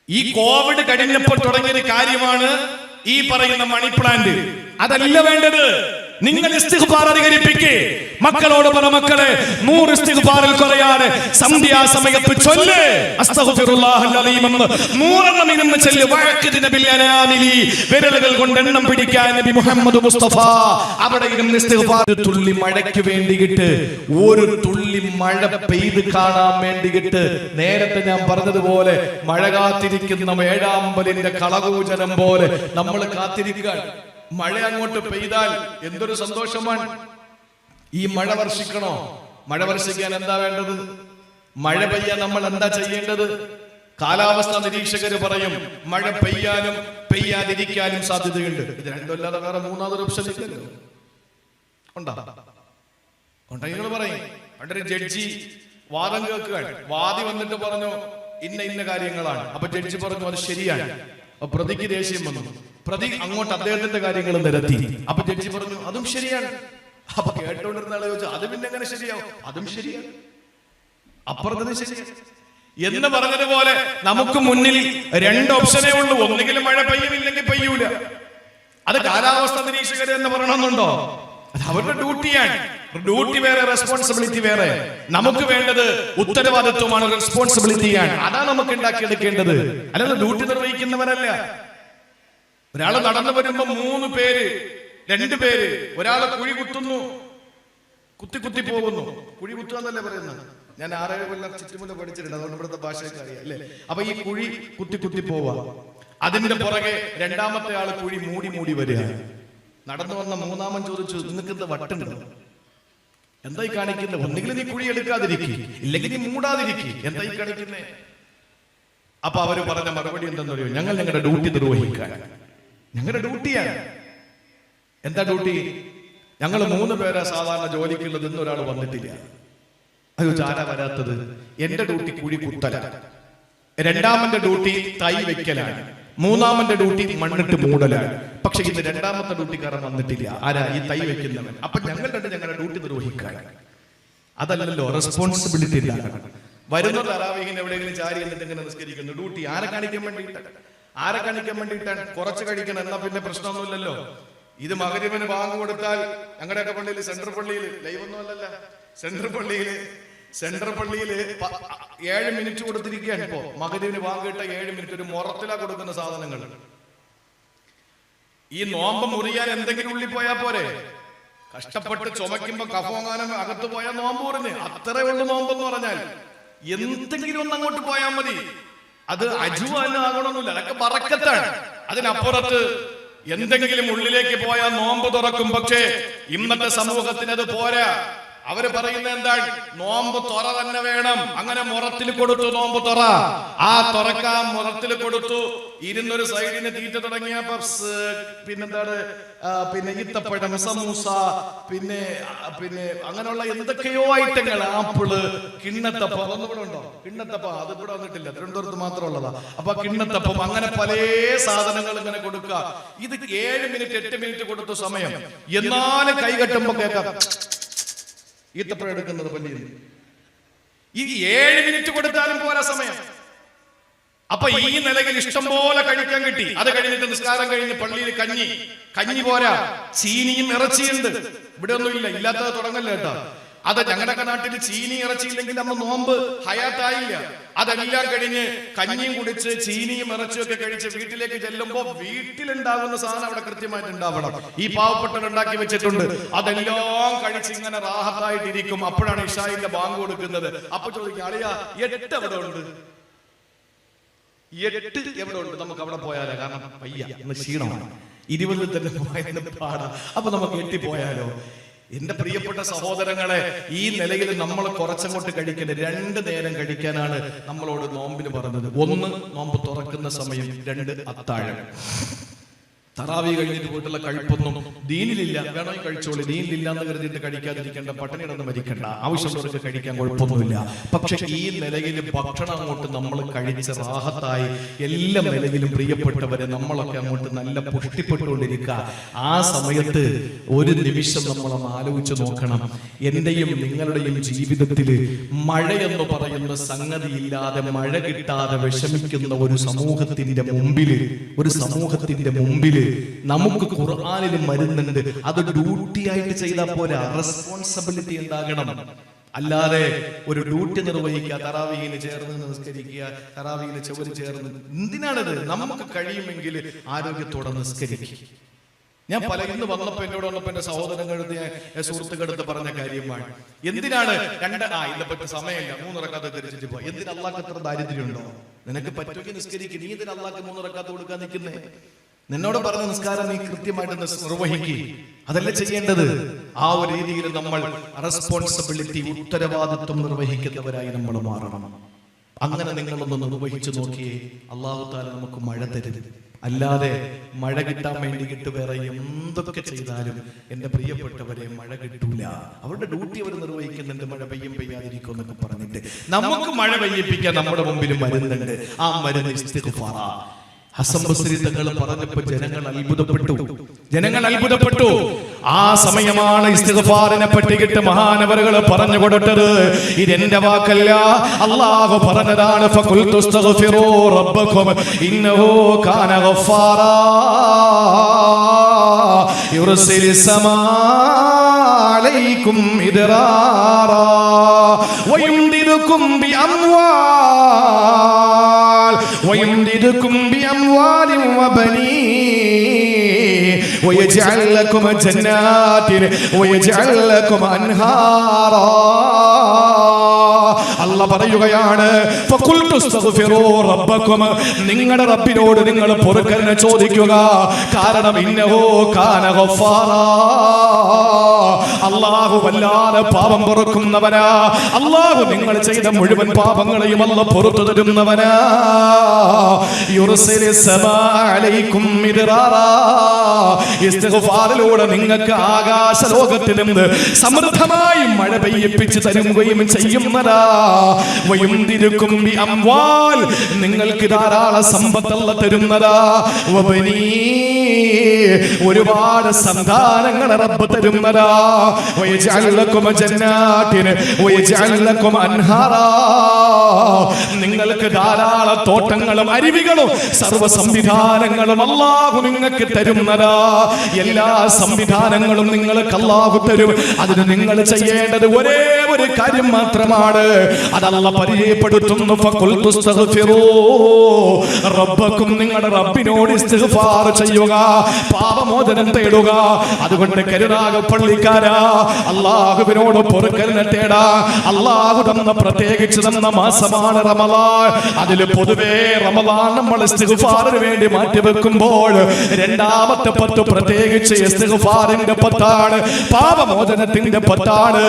ഈ കോവിഡ് കഴിഞ്ഞപ്പോൾ തുടങ്ങിയ കാര്യമാണ് ഈ പറയുന്ന മണി പ്ലാന്റ് അതല്ല വേണ്ടത്. നിങ്ങൾ ഇസ്തിഗ്ഫാർ അധികരിപ്പിക്കേ. മക്കളോട് പറ മക്കളെ നൂറ് ഇസ്തിഗ്ഫാറിൽ കുറയാതെ സന്ധ്യാസമയത്ത് ചൊല്ല്. അസ്തഗ്ഫിറുല്ലാഹൽ അലീം എന്ന് നൂറെണ്ണം ഇരുന്ന് ചൊല്ല്. വഅഖ്ദിന ബിൽ അനാമിലി. വിരലുകൾ കൊണ്ട് എണ്ണം പിടിക്കാൻ നബി മുഹമ്മദ് മുസ്തഫ. അവിടെ ഇരുന്ന് ഇസ്തിഗ്ഫാർ തുള്ളി മഴയ്ക്ക് വേണ്ടിയിട്ട് ഒരു തുള്ളി മഴ പെയ്ത് കാണാൻ വേണ്ടിയിട്ട് നേരത്തെ ഞാൻ പറഞ്ഞതുപോലെ മഴ കാത്തിരിക്കുന്ന ഏഴാമ്പലിന്റെ കളകൂചനം പോലെ നമ്മൾ കാത്തിരിക്കാൻ മഴ അങ്ങോട്ട് പെയ്താൽ എന്തൊരു സന്തോഷമാണ്. ഈ മഴ വർഷിക്കണോ? മഴ വർഷിക്കാൻ എന്താ വേണ്ടത്? മഴ പെയ്യാൻ നമ്മൾ എന്താ ചെയ്യേണ്ടത്? കാലാവസ്ഥ നിരീക്ഷകർ പറയും മഴ പെയ്യാനും പെയ്യാതിരിക്കാനും സാധ്യതയുണ്ട്. ഇത് രണ്ടല്ലാതെ വേറെ മൂന്നാമതൊരു ഓപ്ഷൻ ഇല്ലല്ലോ. ഉണ്ടോ? ഉണ്ടെങ്കിൽ നിങ്ങൾ പറയും. പണ്ടൊരു ജഡ്ജി വാദം കേൾക്കുകയാണ്. വാദി വന്നിട്ട് പറഞ്ഞു ഇന്ന ഇന്ന കാര്യങ്ങളാണ്. അപ്പൊ ജഡ്ജി പറഞ്ഞു അത് ശരിയാണ്. പ്രതിക്ക് ദേഷ്യം വന്നു. പ്രതി അങ്ങോട്ട് അദ്ദേഹത്തിന്റെ കാര്യങ്ങൾ നിരത്തി. അപ്പൊ ജഡ്ജി പറഞ്ഞു അതും ശരിയാണ്. അപ്പൊ കേട്ടോണ്ടിരുന്ന ആളെ ചോദിച്ചു അത് പിന്നെ എങ്ങനെ ശരിയാവും? അതും ശരിയാണ്. അപ്പുറത്തത് ശരിയാണ്. എന്ന് പറഞ്ഞതുപോലെ നമുക്ക് മുന്നിൽ രണ്ട് ഓപ്ഷനേ ഉള്ളൂ. ഒന്നുകിലും മഴ പെയ്യുമില്ലെങ്കിൽ പെയ്യൂല. അത് കാലാവസ്ഥ നിരീക്ഷകർ എന്ന് പറയണമെന്നുണ്ടോ? അത് അവരുടെ ഡ്യൂട്ടിയാണ്. ഡ്യൂട്ടി വേറെ റെസ്പോൺസിബിലിറ്റി വേറെ. നമുക്ക് വേണ്ടത് ഉത്തരവാദിത്വമാണ് റെസ്പോൺസിബിലിറ്റിയാണ് അതാണ് നമുക്ക് ഉണ്ടാക്കിയെടുക്കേണ്ടത്. അല്ലാതെ ഡ്യൂട്ടി നിർവഹിക്കുന്നവരല്ല. ഒരാൾ നടന്നു വരുമ്പോ മൂന്ന് പേര് രണ്ട് പേര് ഒരാളെ കുഴി കുത്തുന്നു. കുത്തി കുത്തി പോകുന്നു. കുഴി കുത്തുക എന്നല്ലേ പറയുന്നത്? ഞാൻ ആറേഴ് കൊല്ലം ചുറ്റുമുല്ല പഠിച്ചിട്ടുണ്ട്. അതുകൊണ്ട് ഇവിടുത്തെ ഭാഷയൊക്കെ അറിയാം അല്ലേ? അപ്പൊ ഈ കുഴി കുത്തി കുത്തി പോവാ. അതിന്റെ പുറകെ രണ്ടാമത്തെ ആൾ കുഴി മൂടി മൂടി വരിക. നടന്നു വന്ന മൂന്നാമൻ ചോദിച്ചു നിനക്ക് എന്താ വട്ടുണ്ട്? എന്തായി കാണിക്കുന്നത് ഒന്നുകിൽ നീ കുഴി എടുക്കാതിരിക്കും ഇല്ലെങ്കിൽ നീ മൂടാതിരിക്കും. എന്തായി കാണിക്കുന്നേ? അപ്പൊ അവർ പറഞ്ഞ മറുപടി എന്തെന്നറിയോ ഞങ്ങൾ ഞങ്ങളുടെ ഡ്യൂട്ടി നിർവഹിക്കാൻ. ഞങ്ങളുടെ ഡ്യൂട്ടിയാണ് എന്താ ഡ്യൂട്ടി? ഞങ്ങൾ മൂന്ന് പേരെ സാധാരണ ജോലിക്കുള്ളത് ഇന്ന് ഒരാൾ വന്നിട്ടില്ല. അയ്യോ ചാര വരാത്തത്? എന്റെ ഡ്യൂട്ടി കുഴി കുത്തല രണ്ടാമന്റെ ഡ്യൂട്ടി തൈ വെക്കലാണ്. മൂന്നാമന്റെ ഡ്യൂട്ടി മണ്ണിട്ട് മൂടലാണ് പക്ഷെ ഇന്ന് രണ്ടാമത്തെ ഡ്യൂട്ടിക്കാരൻ വന്നിട്ടില്ല. ആരാ ഈ തൈ വെക്കുന്നവൻ അപ്പൊ ഞങ്ങൾ രണ്ട് ഞങ്ങളുടെ ഡ്യൂട്ടി നിർവഹിക്കാൻ അതല്ലല്ലോ റെസ്പോൺസിബിലിറ്റി ഇല്ല വരുന്ന തറാവീഹിന് എവിടെയെങ്കിലും ചാരി എന്നിട്ട് ഇങ്ങനെ നിസ്കരിക്കുന്നു. ഡ്യൂട്ടി ആരെ കാണിക്കാൻ വേണ്ടിയിട്ടാണ് ആരെ കാണിക്കാൻ വേണ്ടിയിട്ടാണ് കുറച്ച് കഴിക്കണം എന്നാ പിന്നെ പ്രശ്നമൊന്നുമില്ലല്ലോ. ഇത് മകരിവന് ബാങ്ക് കൊടുത്താൽ ഞങ്ങളുടെയൊക്കെ പള്ളിയിൽ സെൻട്രൽ പള്ളിയിൽ ലൈവൊന്നും അല്ലല്ല. സെൻട്രൽ പള്ളിയിൽ സെൻട്രൽ പള്ളിയിൽ ഏഴ് മിനിറ്റ് കൊടുത്തിരിക്കുകയാണ് ഇപ്പോ. മകരീവിന് വാങ്ങിയിട്ട ഏഴ് മിനിറ്റ് ഒരു മുറത്തിലാ കൊടുക്കുന്ന സാധനങ്ങൾ. ഈ നോമ്പ് മുറിയാൻ എന്തെങ്കിലും ഉള്ളിൽ പോയാ പോരെ? കഷ്ടപ്പെട്ട് ചുമക്കുമ്പോ കഫോങ്ങാനം അകത്ത് പോയാൽ നോമ്പ് മുറിഞ്ഞ്. അത്രേ ഉള്ളു നോമ്പെന്ന് പറഞ്ഞാൽ. എന്തെങ്കിലും ഒന്ന് അങ്ങോട്ട് പോയാൽ മതി. അത് അജുവാനും ആകണമെന്നില്ല. അതൊക്കെ പറക്കത്താണ് അതിനപ്പുറത്ത് എന്തെങ്കിലും ഉള്ളിലേക്ക് പോയാൽ നോമ്പ് തുറക്കും. പക്ഷേ ഇന്നത്തെ സമൂഹത്തിന് അത് പോരാ. അവർ പറയുന്ന എന്താണ്? നോമ്പ് തുറ തന്നെ വേണം. അങ്ങനെ മുറത്തിൽ കൊടുത്തു നോമ്പ് തുറ. ആ തുറക്കാൻ മുറത്തിൽ കൊടുത്തു. ഇരുന്നൊരു സൈഡിന് തീറ്റ തുടങ്ങിയ പപ്സ് പിന്നെന്താണ്? പിന്നെ ഈത്തപ്പഴം സമൂസ പിന്നെ പിന്നെ അങ്ങനെയുള്ള എന്തൊക്കെയോ ഐറ്റങ്ങൾ. ആപ്പിൾ കിണ്ണത്തപ്പം. അതൊന്നും ഇവിടെ ഉണ്ടോ? കിണ്ണത്തപ്പം. അത് ഇവിടെ വന്നിട്ടില്ല. തിരുവനന്തപുരത്ത് മാത്രം ഉള്ളതാ. അപ്പൊ കിണ്ണത്തപ്പം അങ്ങനെ പല സാധനങ്ങൾ ഇങ്ങനെ കൊടുക്കുക. ഇത് ഏഴ് മിനിറ്റ് എട്ട് മിനിറ്റ് കൊടുത്ത സമയം. എന്നാലും കൈ കെട്ടുമ്പോ കേൾക്കാം. ഈത്തപ്പഴം എടുക്കുന്നത് പള്ളിയിൽ ഈ ഏഴ് മിനിറ്റ് കൊടുത്താലും പോരാ സമയം. അപ്പൊ ഈ നിലയിൽ ഇഷ്ടം പോലെ കഴിക്കാൻ കിട്ടി. അത് കഴിഞ്ഞിട്ട് നിസ്കാരം കഴിഞ്ഞ് പള്ളിയിൽ കഞ്ഞി. കഞ്ഞി പോരാ. ചീനിയും ഇറച്ചിയുണ്ട്. ഇവിടെ ഒന്നും ഇല്ല ഇല്ലാത്തത് തുടങ്ങല്ല കേട്ടോ. അത് ഞങ്ങളുടെ നാട്ടിൽ ചീനി ഇറച്ചിയില്ലെങ്കിൽ നമ്മൾ നോമ്പ് ഹയാത്തായില്ല. അതെല്ലാം കഴിഞ്ഞ് കഞ്ഞിയും കുടിച്ച് ചീനിയും ഇറച്ചിയും ഒക്കെ കഴിച്ച് വീട്ടിലേക്ക് ചെല്ലുമ്പോ വീട്ടിലുണ്ടാകുന്ന സാധനം അവിടെ കൃത്യമായിട്ട് ഉണ്ടാവണം. ഈ പാവപ്പെട്ടവർ ഉണ്ടാക്കി വെച്ചിട്ടുണ്ട്. അതെല്ലാം കഴിച്ച് ഇങ്ങനെ റാഹത്തായിട്ടിരിക്കും. അപ്പോഴാണ് ഇഷായിന്റെ ബാങ്ക് കൊടുക്കുന്നത്. അപ്പൊ ചോദിക്കുക അളിയ എട്ട് അവിടെ ഉണ്ട്? എട്ട് എവിടെ ഉണ്ട്? നമുക്ക് അവിടെ പോയാലോ? കാരണം പയ്യ ഇന്ന് ക്ഷീണമാണ്. ഇരുപതിൽ തന്നെ പോയാലും പാടാ. അപ്പൊ നമുക്ക് എട്ടി പോയാലോ എന്റെ പ്രിയപ്പെട്ട സഹോദരങ്ങളെ ഈ നിലയിൽ നമ്മൾ കുറച്ചങ്ങോട്ട് കഴിക്കേണ്ട? രണ്ട് നേരം കഴിക്കാനാണ് നമ്മളോട് നോമ്പിന് പറഞ്ഞത്. ഒന്ന് നോമ്പ് തുറക്കുന്ന സമയം. രണ്ട് അത്താഴം. തറാവി കഴിഞ്ഞിട്ട് പോയിട്ടുള്ള കഴിപ്പൊന്നും ദീനിലില്ല. വേണമെങ്കിൽ കഴിച്ചോളി. ദീനിലില്ല എന്ന് കരുതിയിട്ട് കഴിക്കാതിരിക്കേണ്ട പട്ടണി കിടന്ന് മരിക്കണ്ട. ആവശ്യമുള്ളവർക്ക് കഴിക്കാൻ കുഴപ്പമൊന്നുമില്ല. പക്ഷെ ഈ നിലയിൽ ഭക്ഷണം അങ്ങോട്ട് നമ്മൾ കഴിച്ച് റാഹത്തായി എല്ലാ നിലയിലും പ്രിയപ്പെട്ടവരെ നമ്മളൊക്കെ അങ്ങോട്ട് നല്ല പുഷ്ടിപ്പെട്ടുകൊണ്ടിരിക്കുക. ആ സമയത്ത് ഒരു നിമിഷം നമ്മളൊന്ന് ആലോചിച്ച് നോക്കണം. എന്റെയും നിങ്ങളുടെയും ജീവിതത്തിൽ മഴ എന്ന് പറയുന്ന സംഗതിയില്ലാതെ മഴ കിട്ടാതെ വിഷമിക്കുന്ന ഒരു സമൂഹത്തിന്റെ മുമ്പിൽ ഒരു സമൂഹത്തിന്റെ മുമ്പിൽ നമുക്ക് ഖുർആാനിലും മരുന്നുണ്ട്. അത് ഡ്യൂട്ടി ആയിട്ട് ചെയ്താൽ പോലെ റെസ്പോൺസിബിലിറ്റി ഉണ്ടാകണം അല്ലാതെ ഒരു ഡ്യൂട്ടി നിർവഹിക്കുക തറാവിയിൽ ചേർന്ന് നിസ്കരിക്കുക തറാവിയിൽ ചുവര് ചേർന്ന് എന്തിനാണത്? നമുക്ക് കഴിയുമെങ്കിൽ ആരോഗ്യത്തോടെ നിസ്കരിക്കുക ഞാൻ പല ഇന്ന് വന്നപ്പോ എന്നോട് വന്നപ്പോ എന്റെ സഹോദരങ്ങളെടുത്ത് ഞാൻ സുഹൃത്തുക്കളെടുത്ത് പറഞ്ഞ കാര്യമാണ് എന്തിനാണ് രണ്ട് ആ ഇന്നെ പറ്റി സമയമില്ല. മൂന്നിറക്കാത്ത തിരിച്ചിട്ട് പോയി. എന്തിനാ അള്ളാഹ് അത്ര ദാരിദ്ര്യമുണ്ടോ? നിനക്ക് പറ്റുമെങ്കിൽ നിസ്കരിക്കും. നീ എന്തിന് അള്ളാഹ്ക്ക് മൂന്നിറക്കാത്ത കൊടുക്കാൻ നിൽക്കുന്നേ? നിന്നോട് പറഞ്ഞ നിസ്കാരം നീ കൃത്യമായിട്ട് നിർവഹിക്കുക അതല്ല ചെയ്യേണ്ടത്? ആ ഒരു രീതിയിൽ നമ്മൾ റെസ്പോൺസിബിലിറ്റി ഉത്തരവാദിത്വം നിർവഹിക്കുന്നവരായി നമ്മൾ മാറണം. അങ്ങനെ നിങ്ങളൊന്ന് നിർവഹിച്ചു നോക്കിയേ അള്ളാഹു താല നമുക്ക് മഴ തരും. അല്ലാതെ മഴ കിട്ടാൻ വേണ്ടി കിട്ട് വേറെ എന്തൊക്കെ ചെയ്താലും എന്റെ പ്രിയപ്പെട്ടവരെ മഴ കിട്ടൂല. അവരുടെ ഡ്യൂട്ടി അവർ നിർവഹിക്കുന്നുണ്ട്. മഴ പെയ്യും പെയ്യാതിരിക്കും എന്നൊക്കെ പറഞ്ഞിട്ട് നമുക്ക് മഴ പെയ്യിപ്പിക്കാൻ നമ്മുടെ മുമ്പിൽ മരുന്നുണ്ട് ആ മരുന്ന്. ഹസംബസ്രി തങ്ങൾ പറഞ്ഞപ്പോ ജനങ്ങൾ അത്ഭുതപ്പെട്ടു. ജനങ്ങൾ അത്ഭുതപ്പെട്ടു. ആ സമയമാണ് ഇസ്തിഗ്ഫാറിനെ പറ്റിക്കിട്ട് മഹാനവറുകൾ പറഞ്ഞു കൊടുത്തത്. ഇതെന്റെ വാക്കല്ല. അള്ളാഹു പറഞ്ഞതാണ് ഫഖുൽതു ഇസ്തഗ്ഫിറൂ റബ്ബകും ഇന്നഹു കാന ഗഫാറാ യുർസിലു സമാ അലൈക്കും ഇദ്റാറാ. ويمددكم بأموال ويمددكم بأموال وبنين ويجعل لكم جنات ويجعل لكم أنهارا അല്ല പറയുകയാണ് നിങ്ങളുടെ റബ്ബിനോട് നിങ്ങൾ പൊറുക്കലിനെ ചോദിക്കുക. കാരണം ഇന്നവോ കാന അള്ളാഹു വല്ലാതെ പാപം പൊറുക്കുന്നവനാ. അള്ളാഹു നിങ്ങൾ ചെയ്ത മുഴുവൻ പാപങ്ങളെയും അല്ല പൊറത്തു തരുന്നവനാ. യുർസിലി സമാ അലൈക്കും മിദ്റാറാ. ഇസ്തിഗ്ഫാറിലൂടെ നിങ്ങൾക്ക് ആകാശ ലോകത്തിൽ നിന്ന് സമൃദ്ധമായി മഴ പെയ്യിപ്പിച്ച് തരുകയും ചെയ്യുന്നതാ. വയുംതിരുക്കും ബി അംവാൽ നിങ്ങൾക്ക് ധാരാളം സമ്പത്തല്ല തരുന്നതാ. വബനീ ഒരുപാട് സന്താനങ്ങൾ റബ്ബ് തരുന്നതാ. വയജഅൽ ലക്കും ജന്നാത്തിൻ വയജഅൽ ലക്കും അൻഹാറാ. നിങ്ങൾക്ക് ധാരാളം തോട്ടങ്ങളും അരുവികളും സർവ സംവിധാനങ്ങളും അല്ലാഹു നിങ്ങൾക്ക് തരുന്നതാ. എല്ലാ സംവിധാനങ്ങളും നിങ്ങൾക്ക് അല്ലാഹു തരും. അതിന് നിങ്ങൾ ചെയ്യേണ്ടത് ഒരേ ഒരു കാര്യം മാത്രമാണ്. അതല്ല പരിചയപ്പെടുത്തുന്നു റബ്ബക്കും നിങ്ങളുടെ റബ്ബിനോട് ചെയ്യുക. പാപമോചനം തേടുക. അതുകൊണ്ട് കരുണാക പള്ളിക്കാരാ. അള്ളാഹുവിനോട് പൊറുക്കലിനെ തേടാ. അള്ളാഹു തന്ന പ്രത്യേകിച്ച് തന്ന മാസമാണ് റമലാൻ. അതിൽ പൊതുവേ റമലാൻ നമ്മൾ ഇസ്തിഗ്ഫാറിന് വേണ്ടി മാറ്റിവെക്കുമ്പോൾ രണ്ടാമത്തെ പത്ത് പ്രത്യേകിച്ച് ഇസ്തിഗ്ഫാറിന്റെ പത്താണ്. പാപമോചനത്തിന്റെ പത്താണ്.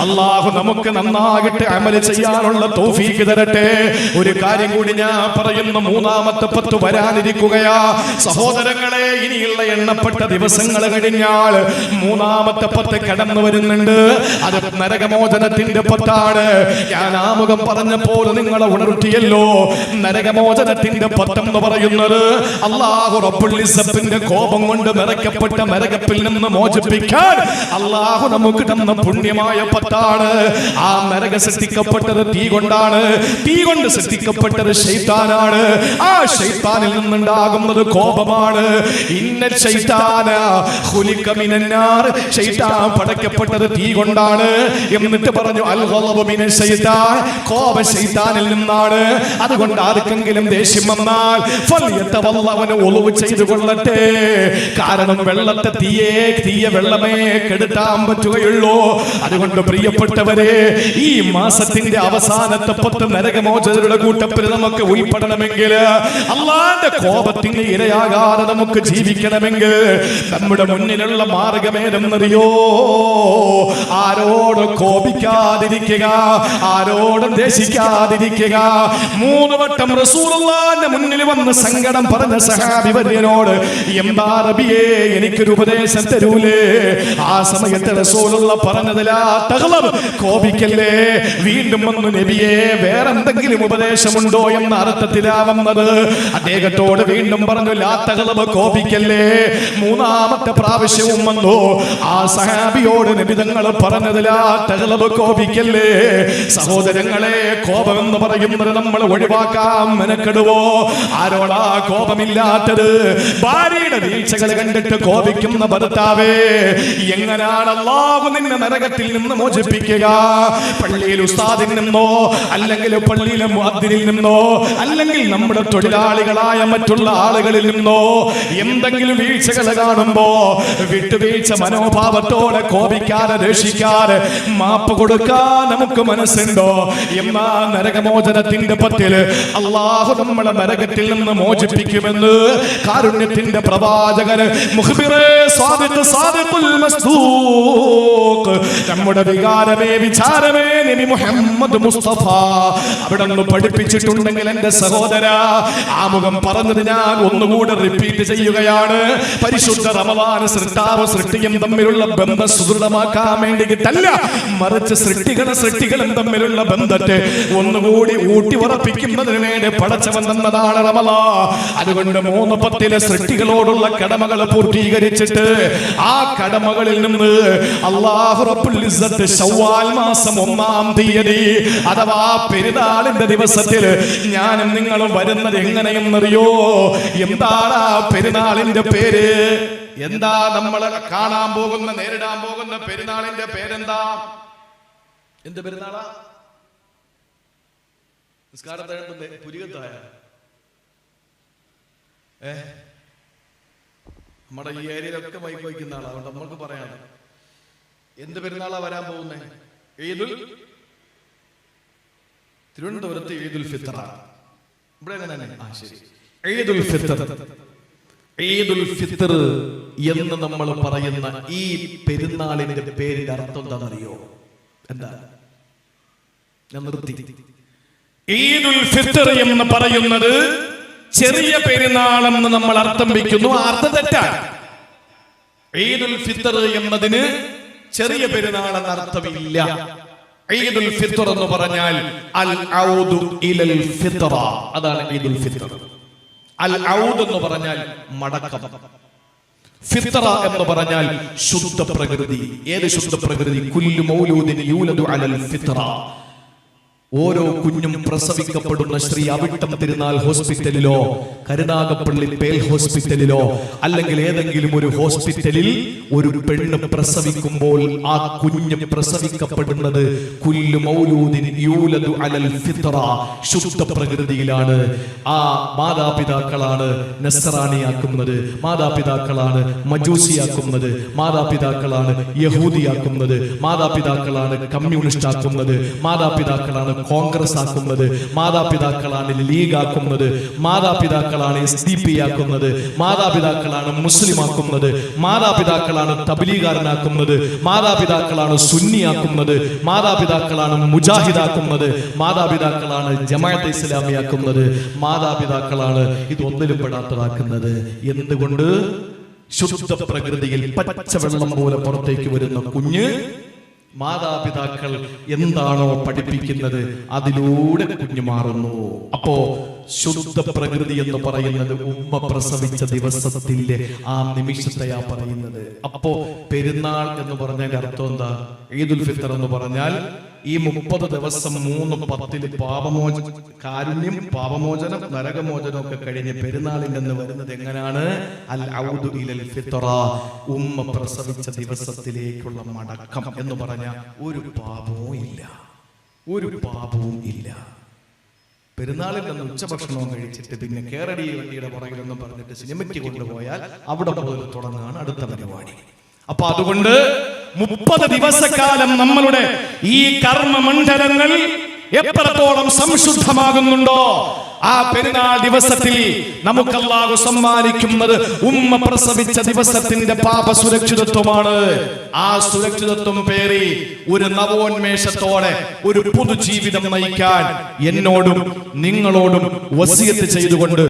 അള്ളാഹു നമുക്ക് നന്നാകട്ടെ അമൽ ചെയ്യാനുള്ള തോഫീക്ക് തരട്ടെ. ഒരു കാര്യം കൂടി ഞാൻ പറയുന്നു. മൂന്നാമത്തെ പത്ത് വരാനിരിക്കുകയാ. സഹോദരങ്ങളെ ഇനിയുള്ള എണ്ണപ്പെട്ട ദിവസങ്ങൾ കഴിഞ്ഞാൽ മൂന്നാമത്തെ പത്ത് കടന്നു വരുന്നുണ്ട്. അത് നരകമോചനത്തിന്റെ പത്താണ്. ഞാൻ ആമുഖം പറഞ്ഞപ്പോൾ നിങ്ങളെ ഉണർത്തിയല്ലോ. നരകമോചനത്തിന്റെ പത്തെന്ന് പറയുന്നത് അള്ളാഹു റബ്ബുള്ളിസപ്പിന്റെ കോപം കൊണ്ട് നിറയ്ക്കപ്പെട്ട നരകപ്പിൽ നിന്ന് മോചിപ്പിക്കാൻ അള്ളാഹു നമുക്ക് തന്ന പുണ്യമായ പത്താണ്. ആ നരക സൃഷ്ടിക്കപ്പെട്ടത് തീ കൊണ്ടാണ്. തീ കൊണ്ട് സൃഷ്ടിക്കപ്പെട്ടത് ശൈത്താനാണ്. ആ ശൈത്താനിൽ നിന്നുണ്ടാകുന്നത് കോപമാണ്. ഇന്ന ശൈത്താന ഖുലിക മിനന്നാർ. പടക്കപ്പെട്ടത് തീ കൊണ്ടാണ്. എന്നിട്ട് പറഞ്ഞു അൽ ഖളബു മിന കോപ ശൈത്താനിൽ നിന്നാണ്. അതുകൊണ്ട് ആർക്കെങ്കിലും ദേഷ്യം വന്നാൽ അവന് ഒളിവ് ചെയ്തു കൊള്ളട്ടെ കാരണം വെള്ളത്തെ തീയെ തീയ വെള്ളമേ കെടുത്താൻ പറ്റുകയുള്ളൂ. അതുകൊണ്ട് പ്രിയപ്പെട്ടവരെ ഈ മാസത്തിന്റെ അവസാനത്തെ പത്ത് നരകമോചകരുടെ കൂട്ടത്തിൽ നമുക്ക് ഉൾപ്പെടണമെങ്കിൽ അള്ളാന്റെ കോപത്തിന് ഇരയാകാതെ നമുക്ക് ജീവിക്കണമെങ്കിൽ നമ്മുടെ മുന്നിലുള്ള മാർഗമേതെന്നറിയോ? ആരോട് കോപിക്കാതിരിക്കുക ആരോട് ദേശിക്കാതിരിക്കുക. മൂന്ന് വട്ടം റസൂലുള്ളാന്റെ മുന്നിൽ വന്ന് സങ്കടം പറഞ്ഞ സഹാബി വര്യനോട് എനിക്കൊരു ഉപദേശം തരൂലേ? ആ സമയത്ത് റസൂലുള്ള പറഞ്ഞതിലാ തകളം കോപിക്കല്ലേ വീണ്ടും വന്നു നബിയെ വേറെന്തെങ്കിലും ഉപദേശമുണ്ടോ? എന്ന അർത്ഥത്തിലാ വന്നത്. അദ്ദേഹത്തോട് വീണ്ടും പറഞ്ഞു ലാ തഹ്ലബ് കോപിക്കല്ലേ? മൂന്നാമത്തെ പ്രാവശ്യവും വന്നു. ആ സഹാബിയോട് നിബിതങ്ങൾ പറഞ്ഞു പറഞ്ഞതിലാ കോപിക്കല്ലേ? സഹോദരങ്ങളെ കോപം എന്ന് പറയുന്നത് നമ്മൾ ഒഴിവാക്കാൻ മെനക്കെടുവോ? ആരോടാ കോപമില്ലാത്തത്? ഭാര്യയുടെ വീഴ്ചകൾ കണ്ടിട്ട് കോപിക്കുന്ന ഭർത്താവേ എങ്ങനെയാണ് അള്ളാഹു നിന്നെ നരകത്തിൽ നിന്ന് മോചിപ്പിക്കുക? പള്ളിയിൽ ഉസ്താദിൽ നിന്നോ അല്ലെങ്കിൽ പള്ളിയിലെ മുഅദ്ദിനിൽ നിന്നോ അല്ലെങ്കിൽ നമ്മുടെ തൊഴിലാളികളായ മറ്റുള്ള ആളുകളിൽ നിന്നോ എന്തെങ്കിലും വീഴ്ചകൾ കാണുമ്പോ വിട്ടുവീഴ്ച മനോഭാവത്തോടെ കോപിക്കാതെ രക്ഷിക്കാതെ മാപ്പ് കൊടുക്കാൻ നമുക്ക് മനസ്സുണ്ടോ? എന്നാ നരകമോചനത്തിന്റെ പത്തിൽ അള്ളാഹു നമ്മളെ നരകത്തിൽ നിന്ന് മോചിപ്പിക്കുമെന്ന് കാരുണ്യത്തിന്റെ പ്രവാചകൻ നമ്മുടെ വികാരമേ വിചാരമേ നബി മുഹമ്മദ് മുസ്തഫ. അവിടെ നിന്ന് പഠിപ്പിച്ചിട്ടുണ്ടെങ്കിൽ എന്റെ സഹോദര ആമുഖം പറഞ്ഞത് ഞാൻ ഒന്നുകൂടെ റിപ്പീറ്റ് ചെയ്യുകയാണ്. പരിശുദ്ധ റമവാന സൃഷ്ടാവ് സൃഷ്ടിയും തമ്മിലുള്ള ബന്ധം സുദൃഢമാക്കാൻ വേണ്ടിയിട്ടല്ല മറിച്ച് സൃഷ്ടികളും സൃഷ്ടികളും തമ്മിലുള്ള ബന്ധത്തെ ഒന്നുകൂടി ഊട്ടി ഉറപ്പിക്കുന്നതിന് വേണ്ടി പടച്ചവൻ റമലാ അതുകൊണ്ട് മൂന്ന് പത്തിലെ സൃഷ്ടികളോടുള്ള കടമകൾ പൂർത്തീകരിച്ചിട്ട് ആ കടമകളിൽ നിന്ന് അള്ളാഹു ശവ്വാൽ മാസം ഒന്നാം തീയതി അഥവാ പെരുന്നാളിന്റെ ദിവസത്തിൽ ഞാനും നിങ്ങളും വരുന്നത് എങ്ങനെയെന്നറിയോ? എന്താണ് ആ പെരുന്നാളിന്റെ പേര് എന്താ നമ്മൾ കാണാൻ പോകുന്ന നേരിടാൻ പോകുന്ന പെരുന്നാളിന്റെ പേരെന്താ? എന്ത് പെരുന്നാളാ? നിസ്കാരത്തെ പുരികത്തായ ഏ? നമ്മുടെ ഈ ഏരിയയിലൊക്കെ മൈക്ക് വയ്ക്കുന്ന ആളാ അതുകൊണ്ട് നമ്മൾക്ക് പറയാം. എന്ത് പെരുന്നാളാ വരാൻ പോകുന്നേ? ഈദുൽ തിരുവനന്തപുരത്ത് ഈദുൽ ഫിത്തറാണ് ഇവിടെ എങ്ങനെ ആ ശരി. ഈദുൽ ഫിത്തർ ഈദുൽ ഫിത്തർ എന്ന് നമ്മൾ പറയുന്ന ഈ പെരുന്നാളിന്റെ പേരിന്റെ അർത്ഥം എന്താണെന്നറിയോ? എന്താ? ഞാൻ നിർത്തി. ഈദുൽ ഫിത്തർ എന്ന് പറയുന്നത് ചെറിയ പെരുന്നാളെന്ന് നമ്മൾ അർത്ഥം വയ്ക്കുന്നു ആ അർത്ഥം തെറ്റാണ്. ഈദുൽ ഫിത്തർ എന്നതിന് ചെറിയ പെരുന്നാൾ എന്ന അർത്ഥമില്ല. ഈദുൽ ഫിത്തർ എന്ന് പറഞ്ഞാൽ അൽ ഔദു ഇലൽ ഫിത്ര അതാണ് ഈദുൽ ഫിത്തർ അൽ ഔദ് എന്ന് പറഞ്ഞാൽ മടക്കം. ഫിത്ര എന്ന് പറഞ്ഞാൽ ശുദ്ധ പ്രകൃതി ഏത് ശുദ്ധ പ്രകൃതി കുല്ലു മൗലൂദിൻ യൂലദു അലൽ ഫിത്ര. ഓരോ കുഞ്ഞും പ്രസവിക്കപ്പെടുന്ന ശ്രീ അവിട്ടം തിരുനാൾ ഹോസ്പിറ്റലിലോ കരുനാഗപ്പള്ളി പേൽ ഹോസ്പിറ്റലിലോ അല്ലെങ്കിൽ ഏതെങ്കിലും ഒരു ഹോസ്പിറ്റലിൽ ഒരു പെണ്ണ് പ്രസവിക്കുമ്പോൾ ആ കുഞ്ഞ് പ്രസവിക്കപ്പെടുന്നത് കുല്ലു മൗലൂദിൻ യൂലദു അലൽ ശുദ്ധ പ്രകൃതിയിലാണ്. ആ മാതാപിതാക്കളാണ് നസ്രാണിയാക്കുന്നത് മാതാപിതാക്കളാണ് മജൂസിയാക്കുന്നത് മാതാപിതാക്കളാണ് യഹൂദിയാക്കുന്നത് മാതാപിതാക്കളാണ് കമ്മ്യൂണിസ്റ്റ് ആക്കുന്നത് മാതാപിതാക്കളാണ് കോൺഗ്രസ് ആക്കുന്നത് മാതാപിതാക്കളാണ് ലീഗ് ആക്കുന്നത് മാതാപിതാക്കളാണ് എസ് ഡി പി ആക്കുന്നത് മാതാപിതാക്കളാണ് മുസ്ലിം ആക്കുന്നത് മാതാപിതാക്കളാണ് തബലീകാരനാക്കുന്നത് മാതാപിതാക്കളാണ് സുന്നിയാക്കുന്നത് മാതാപിതാക്കളാണ് മുജാഹിദാക്കുന്നത് മാതാപിതാക്കളാണ് ജമാഅത്തെ ഇസ്ലാമിയാക്കുന്നത് മാതാപിതാക്കളാണ് ഇത് ഒന്നിലും പെടാത്തതാക്കുന്നത്. എന്തുകൊണ്ട്? ശുദ്ധ പ്രകൃതിയിൽ പച്ചവെള്ളം പോലെ പുറത്തേക്ക് വരുന്ന കുഞ്ഞ് മാതാപിതാക്കൾ എന്താണോ പഠിപ്പിക്കുന്നത് അതിലൂടെ കുഞ്ഞു മാറുന്നു. അപ്പോ ശുദ്ധ പ്രകൃതി എന്ന് പറയുന്നത് ഉമ്മ പ്രസവിച്ച ദിവസത്തിന്റെ ആ നിമിഷത്തെയാ പറയുന്നത്. അപ്പോ പെരുന്നാൾ എന്ന് പറഞ്ഞതിന്റെ അർത്ഥം എന്താ? ഈദുൽ ഫിത്തർ എന്ന് പറഞ്ഞാൽ ഈ മുപ്പത് ദിവസം മൂന്ന് പത്തിൽ പാപമോച കാരുണ്യം പാപമോചനം നരകമോചനം ഒക്കെ കഴിഞ്ഞ് പെരുന്നാളിൽ നിന്ന് വരുന്നത് എങ്ങനെയാണ്? അൽ ഔദു ഉമ്മ പ്രസവിച്ച ദിവസത്തിലേക്കുള്ള മടക്കം എന്ന് പറഞ്ഞ ഒരു പാപവും ഇല്ല. ഒരു പാപവും ഇല്ല. പെരുന്നാളിൽ നിന്ന് ഉച്ചഭക്ഷണവും കഴിച്ചിട്ട് പിന്നെ കേരടി വണ്ടിയുടെ പുറകിലൊന്നും പറഞ്ഞിട്ട് സിനിമയ്ക്ക് കൊണ്ടുപോയാൽ അവിടെ മുതൽ തുടങ്ങുകയാണ് അടുത്ത പരിപാടി. അപ്പൊ അതുകൊണ്ട് മുപ്പത് ദിവസക്കാലം നമ്മളുടെ ഈ കർമ്മമണ്ഡലങ്ങൾ എത്രത്തോളം സംശുദ്ധമാകുന്നുണ്ടോ ആ പെരുന്നാൾ ദിവസത്തിൽ നമുക്ക് അല്ലാഹു സമ്മാനിക്കുന്നത് ഉമ്മ പ്രസവിച്ച ദിവസത്തിന്റെ പാപ സുരക്ഷിതത്വമാണ്. ആ സുരക്ഷിതത്വം പേറി ഒരു നവോന്മേഷത്തോടെ ഒരു പുതുജീവിതം നയിക്കാൻ എന്നോടും നിങ്ങളോടും വസിയത്ത് ചെയ്തുകൊണ്ട്